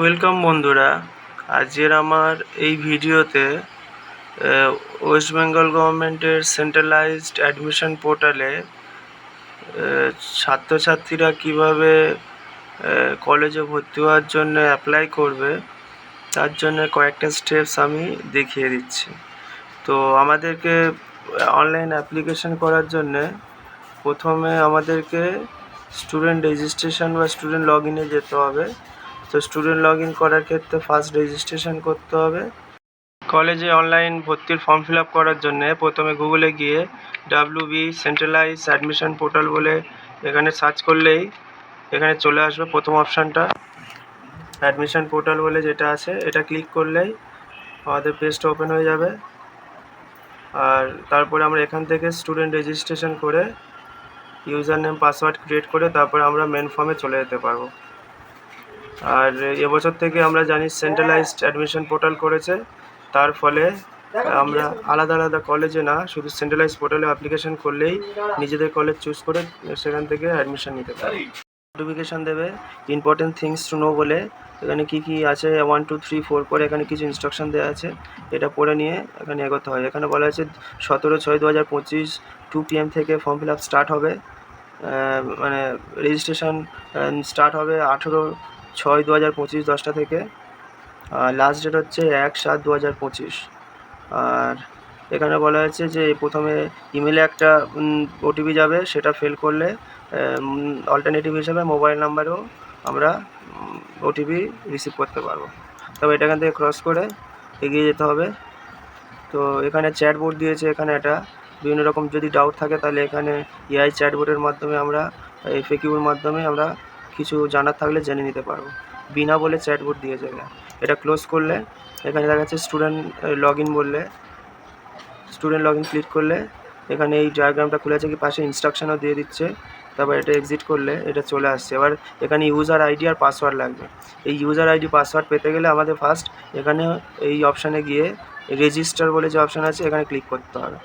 Welcome বন্ধুরা। আজকের আমার এই ভিডিওতে ওয়েস্ট বেঙ্গল গভর্নমেন্টের সেন্ট্রালাইজড অ্যাডমিশন পোর্টালে ছাত্রছাত্রীরা কীভাবে কলেজে ভর্তি হওয়ার জন্য অ্যাপ্লাই করবে, তার জন্য কয়েকটা স্টেপস আমি দেখিয়ে দিচ্ছি। তো আমাদেরকে অনলাইন অ্যাপ্লিকেশন করার জন্যে প্রথমে আমাদেরকে স্টুডেন্ট রেজিস্ট্রেশন বা স্টুডেন্ট লগ ইনে যেতে হবে। তো স্টুডেন্ট লগ ইন করার ক্ষেত্রে ফার্স্ট রেজিস্ট্রেশন করতে হবে। কলেজে অনলাইন ভর্তির ফর্ম ফিল আপ করার জন্যে প্রথমে গুগলে গিয়ে W B centralise admission portal বলে এখানে সার্চ করলেই এখানে চলে আসবে প্রথম অপশানটা অ্যাডমিশন পোর্টাল বলে যেটা আছে, এটা ক্লিক করলেই আমাদের পেজটা ওপেন হয়ে যাবে। আর তারপরে আমরা এখান থেকে স্টুডেন্ট রেজিস্ট্রেশন করে ইউজার নেম পাসওয়ার্ড ক্রিয়েট করে তারপরে আমরা মেন ফর্মে চলে যেতে পারব। আর এবছর থেকে আমরা জানি সেন্ট্রালাইজড অ্যাডমিশন পোর্টাল করেছে। তার ফলে আমরা আলাদা আলাদা কলেজে না, শুধু সেন্ট্রালাইজ পোর্টালে অ্যাপ্লিকেশন করলেই নিজেদের কলেজ চুজ করে সেখান থেকে অ্যাডমিশন নিতে পারি। নোটিফিকেশান দেবে ইম্পর্টেন্ট থিংস টু নো বলে। এখানে কি কি আছে? ওয়ান টু থ্রি ফোর করে এখানে কিছু ইনস্ট্রাকশন দেওয়া আছে। এটা পড়ে নিয়ে এখানে এগোতে হয়। এখানে বলা আছে সতেরো ছয় দু হাজার পঁচিশ টু পিএম থেকে ফর্ম ফিল আপ স্টার্ট হবে। মানে রেজিস্ট্রেশন স্টার্ট হবে আঠেরো ছয় দু হাজার পঁচিশ দশটা থেকে লাস্ট ডেট হচ্ছে এক সাত দু হাজার পঁচিশ। আর এখানে বলা হয়েছে যে প্রথমে ইমেলে একটা ওটিপি যাবে, সেটা ফেল করলে অল্টারনেটিভ হিসাবে মোবাইল নাম্বারেও আমরা ওটিপি রিসিভ করতে পারব। তবে এটা এখান থেকে ক্রস করে এগিয়ে যেতে হবে। তো এখানে চ্যাট বোর্ড দিয়েছে এখানে একটা। বিভিন্ন রকম যদি ডাউট থাকে, তাহলে এখানে এআই চ্যাট বোর্ডের মাধ্যমে আমরা এফএকিউর মাধ্যমে আমরা কিছু জানার থাকলে জেনে নিতে পারব। বিনা বলে চ্যাট দিয়ে যাবে। এটা ক্লোজ করলে, এখানে দেখা যাচ্ছে স্টুডেন্ট লগ ইন বললে স্টুডেন্ট লগ ইন ক্লিক করলে, এখানে এই ডায়াগ্রামটা খুলে আছে কি পাশে ইনস্ট্রাকশনও দিয়ে দিচ্ছে, তারপর এটা এক্সিট করলে এটা চলে আসছে। এবার এখানে ইউজার আইডি আর পাসওয়ার্ড লাগবে। এই ইউজার আইডি পাসওয়ার্ড পেতে গেলে আমাদের ফার্স্ট এখানে এই অপশানে গিয়ে রেজিস্টার বলে যে অপশান আছে, এখানে ক্লিক করতে হবে।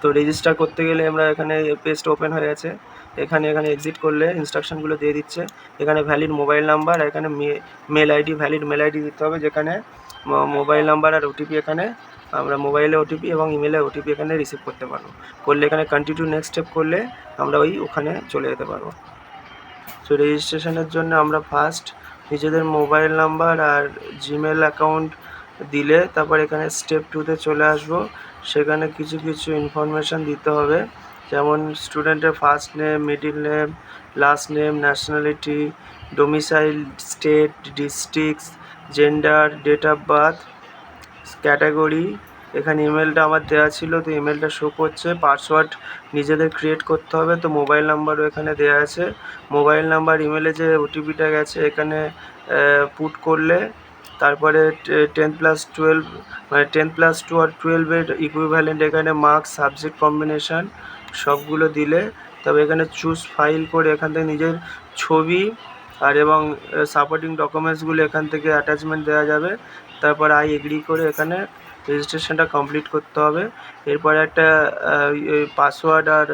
তো রেজিস্টার করতে গেলে আমরা এখানে পেস্ট ওপেন হয়ে গেছে। এখানে এখানে এক্সিট করলে ইনস্ট্রাকশনগুলো দিয়ে দিচ্ছে। এখানে ভ্যালিড মোবাইল নাম্বার এখানে mail ID valid mail ID দিতে হবে যেখানে মোবাইল নাম্বার আর ওটিপি এখানে আমরা মোবাইলে ওটিপি এবং ইমেলে ওটিপি এখানে রিসিভ করতে পারব। করলে এখানে কন্টিনিউ নেক্সট স্টেপ করলে আমরা ওই ওখানে চলে যেতে পারব। তো রেজিস্ট্রেশনের জন্য আমরা ফার্স্ট নিজেদের মোবাইল নাম্বার আর জিমেল অ্যাকাউন্ট দিলে তারপর এখানে স্টেপ টুতে চলে আসব। সেখানে কিছু কিছু ইনফরমেশান দিতে হবে। যেমন স্টুডেন্টের first name middle name last name nationality domicile state districts gender date of birth category এখানে ইমেলটা আমার দেওয়া ছিল, তো ইমেলটা শো করছে। পাসওয়ার্ড নিজেদের ক্রিয়েট করতে হবে, তো মোবাইল নাম্বারও এখানে দেওয়া আছে। মোবাইল নাম্বার ইমেলে যে ওটিপিটা গেছে, এখানে পুট করলে তারপরে টেন প্লাস টুয়েলভ মানে টেন প্লাস টু আর টুয়েলভের ইকুইভ্যালেন্ট এখানে মার্কস সাবজেক্ট কম্বিনেশান সবগুলো দিলে, তবে এখানে চুজ ফাইল করে এখান থেকে নিজের ছবি আর এবং সাপোর্টিং ডকুমেন্টসগুলো এখান থেকে অ্যাটাচমেন্ট দেওয়া যাবে। তারপর আই এগ্রি করে এখানে রেজিস্ট্রেশনটা কমপ্লিট করতে হবে। এরপরে একটা পাসওয়ার্ড আর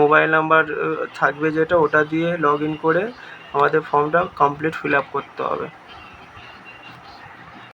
মোবাইল নাম্বার থাকবে যেটা, ওটা দিয়ে লগ ইন করে আমাদের ফর্মটা কমপ্লিট ফিল আপ করতে হবে।